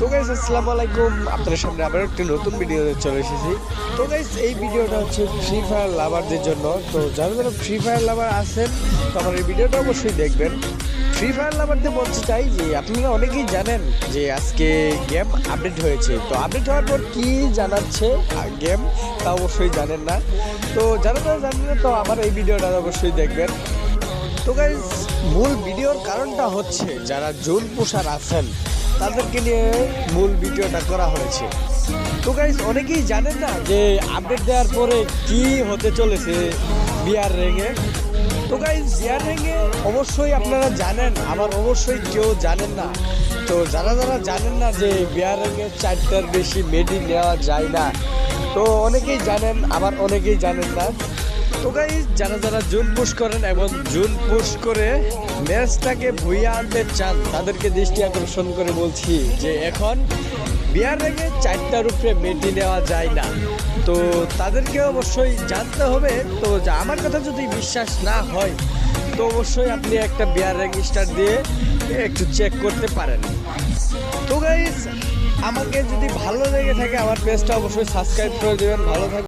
তো গাইস আসসালামু আলাইকুম। আপনাদের সামনে আবার একটি নতুন ভিডিও চলে এসেছি। তো গাইস এই ভিডিওটা হচ্ছে ফ্রি ফায়ার লাভারদের জন্য। তো যারা যারা ফ্রি ফায়ার লাভার আছেন, তো আমার এই ভিডিওটা অবশ্যই দেখবেন। ফ্রি ফায়ার লাভারদের বলতে চাই যে, আপনারা অনেকেই জানেন যে আজকে গেম আপডেট হয়েছে। তো আপডেট হওয়ার পর কী জানাচ্ছে গেম তা অবশ্যই জানেন না। তো যারা যারা জানেন না, তো আমার এই ভিডিওটা অবশ্যই দেখবেন। তো গাইজ মূল ভিডিওর কারণটা হচ্ছে, যারা জুন পোষার আছেন তাদেরকে নিয়ে মূল ভিডিওটা করা হয়েছে। তো গাইজ অনেকেই জানেন না যে আপডেট দেওয়ার পরে কি হতে চলেছে বিয়ার রেঙে তো গাইজ বিয়ার রেঙে অবশ্যই আপনারা জানেন, আবার অবশ্যই কেউ জানেন না। তো যারা যারা জানেন না যে বিয়ার রেঙে চারটার বেশি মেডি নেওয়া যায় না, তো অনেকেই জানেন, আবার অনেকেই জানেন না। তো গাইজ যারা যারা জুন পুশ করেন এবং জুন পুশ করে ম্যাচটাকে ভুইয়া আনতে চান, তাদেরকে দৃষ্টি আকর্ষণ করে বলছি যে এখন বিয়ার রেগে চারটার উপরে মেটি নেওয়া যায় না। তো তাদেরকে অবশ্যই জানতে হবে। তো আমার কথা যদি বিশ্বাস না হয়, তো অবশ্যই আপনি একটা বিয়ার র্যাঙ্ক স্টার দিয়ে একটু চেক করতে পারেন। তো গাইজ আমাকে যদি ভালো লেগে থাকে, আমার পেজটা অবশ্যই সাবস্ক্রাইব করে দেবেন, ভালো থাকবেন।